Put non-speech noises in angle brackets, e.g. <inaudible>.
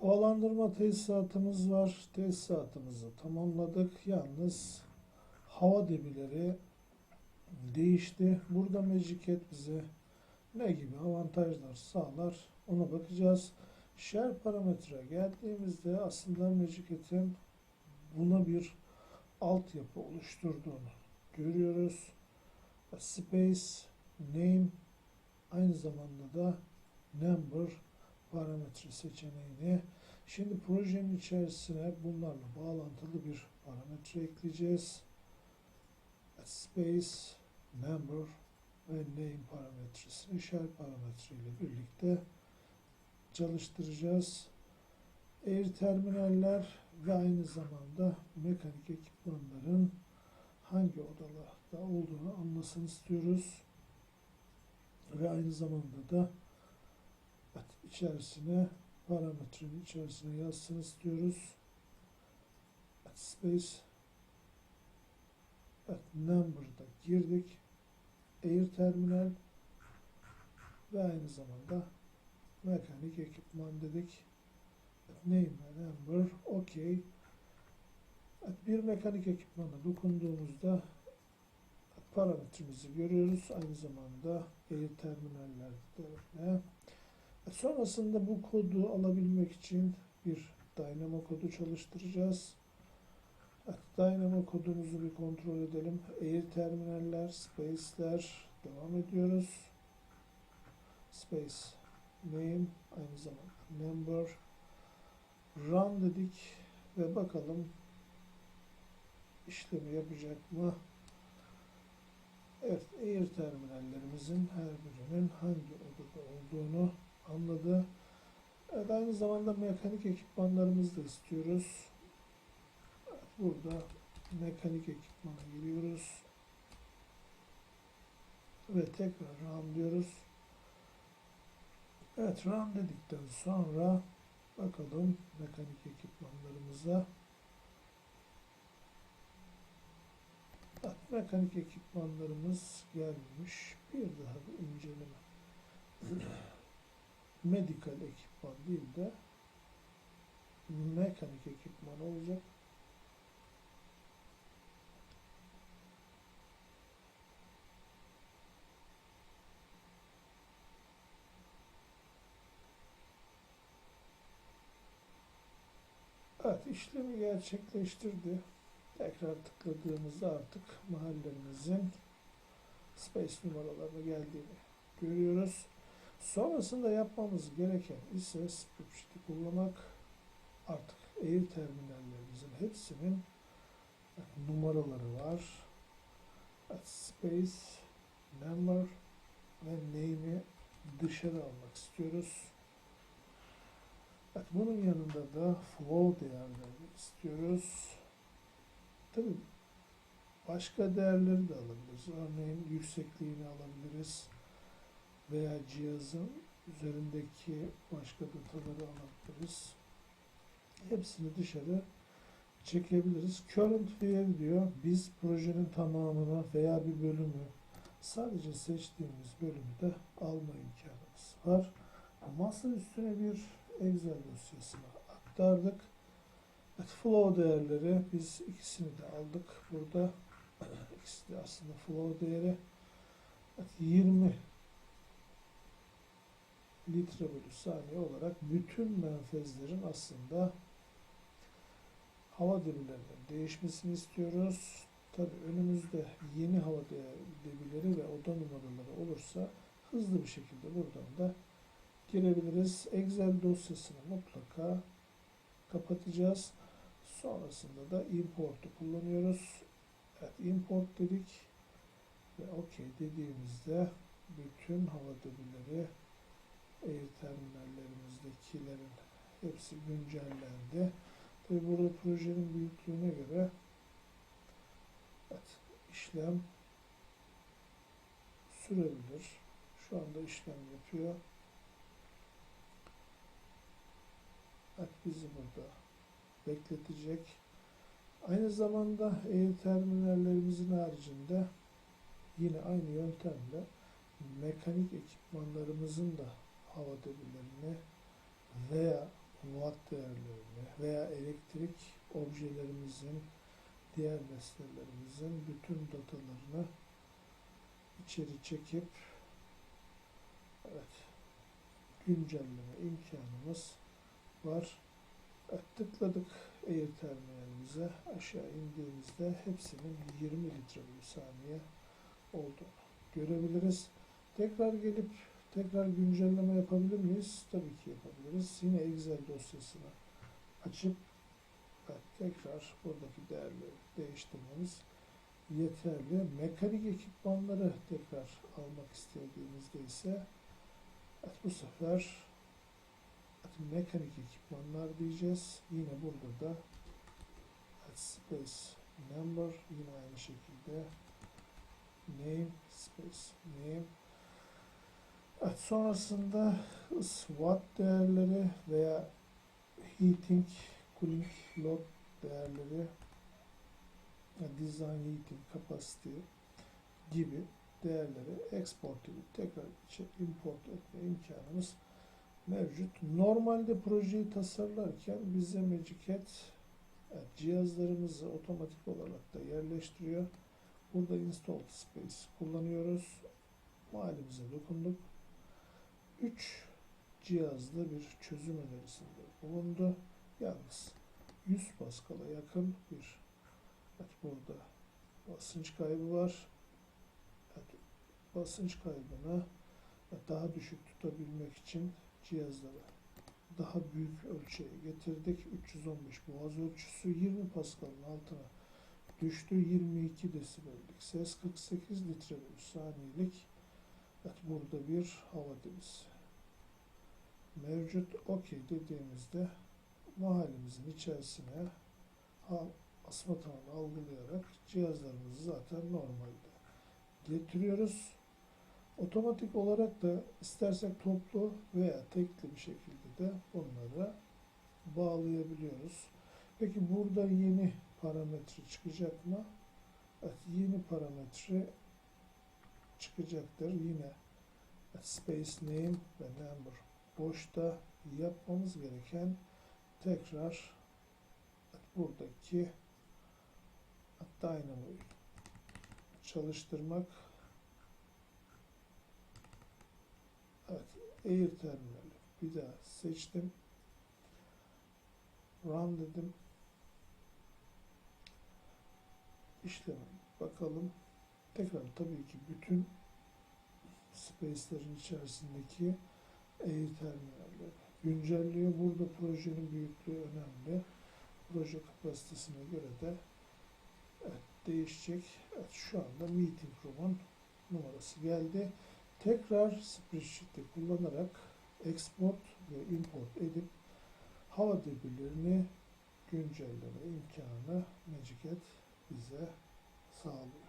Havalandırma tesisatımız var. Tesisatımızı tamamladık. Yalnız hava debileri değişti. Burada Magic bize ne gibi avantajlar sağlar ona bakacağız. Share parametre geldiğimizde aslında Magicet'in buna bir altyapı oluşturduğunu görüyoruz. Space, name, aynı zamanda da number parametre seçeneğini. Şimdi projenin içerisine bunlarla bağlantılı bir parametre ekleyeceğiz. Space, number ve name parametresini share parametre ile birlikte çalıştıracağız. Air terminaller ve aynı zamanda mekanik ekipmanların hangi odalarda olduğunu anlasın istiyoruz. Ve aynı zamanda da evet, içerisine parametrenin içerisine yazsın istiyoruz. Evet, space evet, number'da girdik. Air terminal ve aynı zamanda mekanik ekipman dedik. Evet, name ve number okey. Evet, bir mekanik ekipmana dokunduğumuzda parametremizi görüyoruz. Aynı zamanda air terminaller de Sonrasında bu kodu alabilmek için bir Dynamo kodu çalıştıracağız. Dynamo kodumuzu bir kontrol edelim. Air terminaller, space'ler devam ediyoruz. Space name aynı zamanda number run dedik ve bakalım işlemi yapacak mı? Evet, Air terminallerimizin her birinin hangi odada olduğunu anladı. Evet, aynı zamanda mekanik ekipmanlarımızı da istiyoruz. Evet, burada mekanik ekipmana giriyoruz. Ve tekrar run diyoruz. Evet, run dedikten sonra bakalım mekanik ekipmanlarımıza. Evet, mekanik ekipmanlarımız gelmiş. Bir daha bir inceleme. Medical ekipman değil de mekanik ekipman olacak. Evet işlemi gerçekleştirdi. Tekrar tıkladığımızda artık mahallemizin space numaralarına geldiğini görüyoruz. Sonrasında yapmamız gereken ise script'i kullanmak. Artık air terminallerimizin hepsinin numaraları var. Space, number ve name'i dışarı almak istiyoruz. Evet, bunun yanında da flow değerlerini istiyoruz. Tabi başka değerleri de alabiliriz. Örneğin yüksekliğini alabiliriz veya cihazın üzerindeki başka dataları alabiliriz. Hepsini dışarı çekebiliriz. Current view diyor. Biz projenin tamamını veya bir bölümü sadece seçtiğimiz bölümü de alma imkanımız var. Masa üstüne bir Excel dosyasına aktardık. Evet, flow değerleri biz ikisini de aldık burada. <clears throat> İkisi de aslında flow değeri. Evet, 20 litre bölü saniye olarak bütün menfezlerin aslında hava debilerinin değişmesini istiyoruz. Tabi önümüzde yeni hava debileri ve oda numaraları olursa hızlı bir şekilde buradan da girebiliriz. Excel dosyasını mutlaka kapatacağız. Sonrasında da import'u kullanıyoruz. Evet, import dedik ve OK dediğimizde bütün hava debileri air terminallerimizdekilerin hepsi güncellendi. Tabi burada projenin büyüklüğüne göre evet, işlem sürebilir. Şu anda işlem yapıyor. Evet, bizi burada bekletecek. Aynı zamanda air terminallerimizin haricinde yine aynı yöntemle mekanik ekipmanlarımızın da hava debilerini veya watt değerlerini veya elektrik objelerimizin diğer nesnelerimizin bütün datalarını içeri çekip evet güncelleme imkanımız var. Evet, tıkladık Air terminalimize aşağı indiğimizde hepsinin 20 litre bölü saniye olduğunu görebiliriz. Tekrar gelip tekrar güncelleme yapabilir miyiz? Tabii ki yapabiliriz. Yine Excel dosyasını açıp evet, tekrar buradaki değerleri değiştirmemiz yeterli. Mekanik ekipmanları tekrar almak istediğimizde ise evet, bu sefer evet, mekanik ekipmanlar diyeceğiz. Yine burada da evet, space number yine aynı şekilde name space name Evet, sonrasında SWOT değerleri veya heating, cooling load değerleri design heating capacity gibi değerleri export edip tekrar import etme imkanımız mevcut. Normalde projeyi tasarlarken bize Magicat evet, cihazlarımızı otomatik olarak da yerleştiriyor. Burada install space kullanıyoruz. Muhalimize dokunduk. 3 cihazlı bir çözüm önerisinde bulundu. Yalnız 100 Pascal'a yakın bir evet, burada basınç kaybı var. Evet, basınç kaybını daha düşük tutabilmek için cihazları daha büyük ölçüye getirdik. 315 boğaz ölçüsü 20 Pascal'ın altına düştü. 22 desibellik ses 48 litre bölü saniyelik Evet, burada bir hava denizi mevcut. Okey dediğimizde mahallemizin içerisine asma tavanı algılayarak cihazlarımızı zaten normalde getiriyoruz. Otomatik olarak da istersek toplu veya tekli bir şekilde de bunları bağlayabiliyoruz. Peki burada yeni parametre çıkacak mı? Evet, yeni parametre çıkacaktır. Yine space name ve number boşta yapmamız gereken tekrar buradaki Dynamo'yu çalıştırmak. Evet, Air terminali bir daha seçtim. Run dedim. İşleme bakalım. Tekrar tabii ki bütün space'lerin içerisindeki Air terminalleri güncelliyor. Burada projenin büyüklüğü önemli. Proje kapasitesine göre de evet, değişecek. Evet, şu anda Meeting Room'un numarası geldi. Tekrar spreadsheet'i kullanarak export ve import edip hava debilerini güncelleme imkanı Magicat bize sağlıyor.